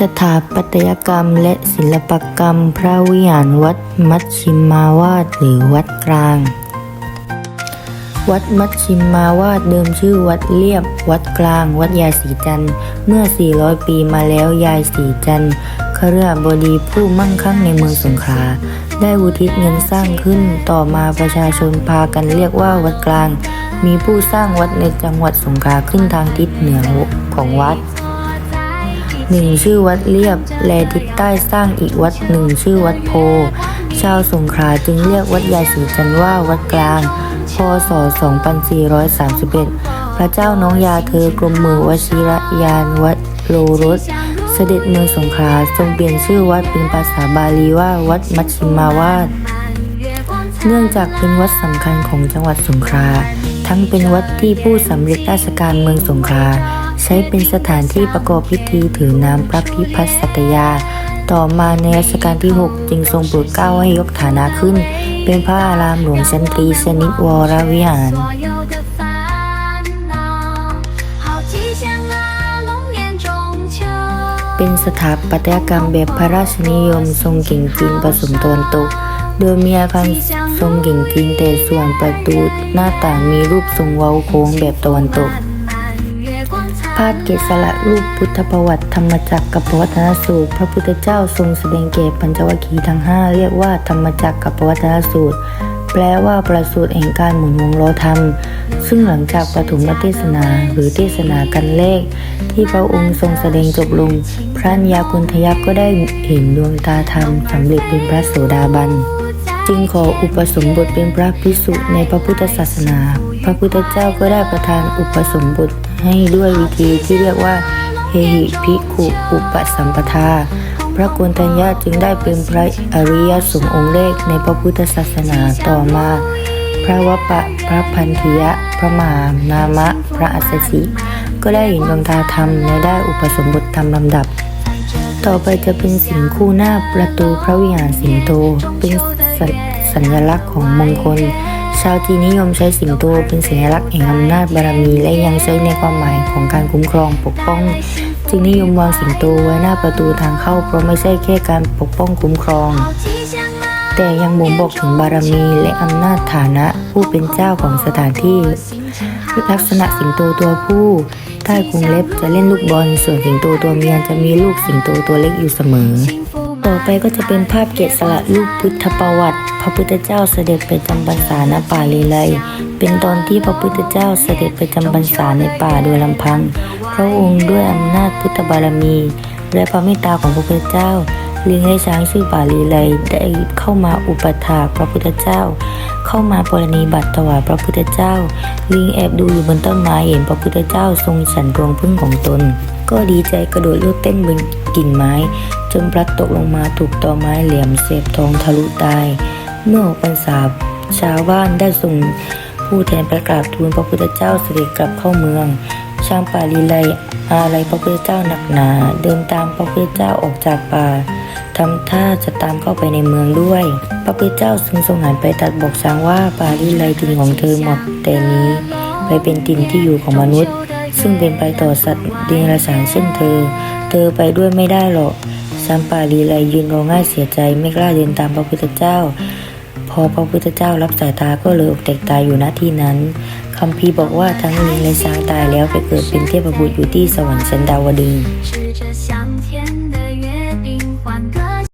สถาปัตยกรรมและศิลปกรรมพระวิหารวัดมัชชิมาวาดหรือวัดกลาง วัดมัชชิมมาวาดเดิมชื่อวัดเลียบ วัดกลาง วัดยายศรีจันเมื่อ 400 ปีมาแล้วยายศรีจันทร์คฤหบดีผู้มั่งคั่งในเมืองสงขลาได้อุทิศเงินสร้างขึ้นต่อมาประชาชนพากันเรียกว่าวัดกลาง มีผู้สร้างวัดในจังหวัดสงขลาขึ้นทางทิศเหนือของวัด หนึ่งชื่อวัดเรียบ แลทิศใต้สร้างอีกวัดหนึ่งชื่อวัดโพ ชาวสงขลาจึงเรียกวัดยายศรีจันทร์ว่าวัดกลาง พศ 2431 พระเจ้าน้องยาเธอกรมมือวชิรยานวัดโลรส เสด็จเมืองสงขลาทรงเปลี่ยนชื่อวัดเป็นภาษาบาลีว่าวัดมัชชิมาวาดเนื่องจากเป็นวัดสำคัญของจังหวัดสงขลาทั้งเป็นวัดที่ผู้สำเร็จราชการเมืองสงขลา ใช้เป็นสถานที่ประกอบพิธีถือน้ำพระพิพัสตยา ต่อมาในรัชกาลที่ 6 จึงทรงโปรดเกล้าให้ยกฐานะขึ้น เป็นพระอารามหลวงชั้นตรีชนิดวรวิหารเป็นสถาปัตยกรรมแบบพระราชนิยมทรงเก่งจีนผสมตะนตก โดยมีอาคารทรงเก่งจีนแต่ส่วนประตูหน้าต่างมีรูปทรงเว้าโค้งแบบตะวันตก ภาพเกศสละรูปพุทธประวัติธรรมจักรกับวัตนสูตร พระพุทธเจ้าทรงแสดงแก่ปัญจวัคคีย์ทั้งห้าเรียกว่าธรรมจักรกับวัตนสูตร แปลว่าประสูตรแห่งการหมุนวงล้อธรรม ซึ่งหลังจากปฐมเทศนาหรือเทศนากันเลข ที่พระองค์ทรงแสดงจบลง พระัญญากุณทยักก็ได้เห็นดวงตาธรรมสำเร็จเป็นพระโสดาบันจึงขออุปสมบทเป็นพระภิกษุในพระพุทธศาสนา พระพุทธเจ้าก็ได้ประทานอุปสมบท ให้ด้วยวิธีที่เรียกว่าเฮหิภิกขุอุปสัมปทา พระโกนทัญญาจึงได้เป็นพระอริยสงฆ์องค์แรกในพระพุทธศาสนาต่อมา พระวัปะพระพันธิยะ พระมหานามะ พระอัสสชิก็ได้เห็นดวงตาธรรมและได้อุปสมบทตามลำดับ ต่อไปจะเป็นสิงคู่หน้าประตูพระวิหารสิงโตเป็นสัญสัญลักษณ์ของมงคล ชาวจีนนิยมใช้สิงโตเป็นสัญลักษณ์แห่งอำนาจบารมีและยังใช้ในความหมายของการคุ้มครองปกป้อง จึงนิยมวางสิงโตไว้หน้าประตูทางเข้า เพราะไม่ใช่แค่การปกป้องคุ้มครอง แต่ยังบ่งบอกถึงบารมีและอำนาจฐานะผู้เป็นเจ้าของสถานที่ ลักษณะสิงโตตัวผู้ใต้กรงเล็บจะเล่นลูกบอล ส่วนสิงโตตัวเมียจะมีลูกสิงโตตัวเล็กอยู่เสมอ ต่อไปก็จะเป็นภาพเกศสลักรูปพุทธประวัติ พระพุทธเจ้าเสด็จไปจำพรรษาณป่าลีไลเป็นตอนที่พระพุทธเจ้าเสด็จไปจำพรรษาในป่าโดยลำพัง พระองค์ด้วยอำนาจพุทธบารมี และพระเมตตาของพระพุทธเจ้าเลิงและช้างชื่อป่าลีไลได้เข้ามาอุปถาพระพุทธเจ้า เข้ามาปรณีบัติถวายพระพุทธเจ้า ลิงแอบดูอยู่บนต้นไม้เห็นพระพุทธเจ้าทรงฉันรวงพึ่งของตน ก็ดีใจกระโดดโลดเต้นบนกิ่งไม้ จนพลัดตกลงมาถูกตอไม้เหลี่ยมเสียบทองทะลุตาย เมื่อออกพรรษาชาวบ้านได้ส่งผู้แทนประกราบทูลพระพุทธเจ้าเสด็จกลับเข้าเมืองช่างป่าลีไลอะไรพระพุทธเจ้าหนักหนา เดินตามพระพุทธเจ้าออกจากป่าทำท่าจะตามเข้าไปในเมืองด้วย พระพุทธเจ้าทรงทรงหันไปตัดบอกช้างว่าป่าลีไลถิ่นของเธอหมดแต่นี้ ไปเป็นถิ่นที่อยู่ของมนุษย์ ซึ่งเป็นไปต่อสัตว์เดรัจารเช่นเธอ เธอไปด้วยไม่ได้หรอกสัมปาลีไลยืนร้องไห้เสียใจไม่กล้าเดินตามพระพุทธเจ้า พอพระพุทธเจ้ารับสายตาก็เลยอกแตกตายอยู่ณที่นั้นคำพีบอกว่าทั้งลิงและช้างตายแล้วไปเกิดเป็นเทพบุตรอยู่ที่สวรรค์ชั้นดาวดึง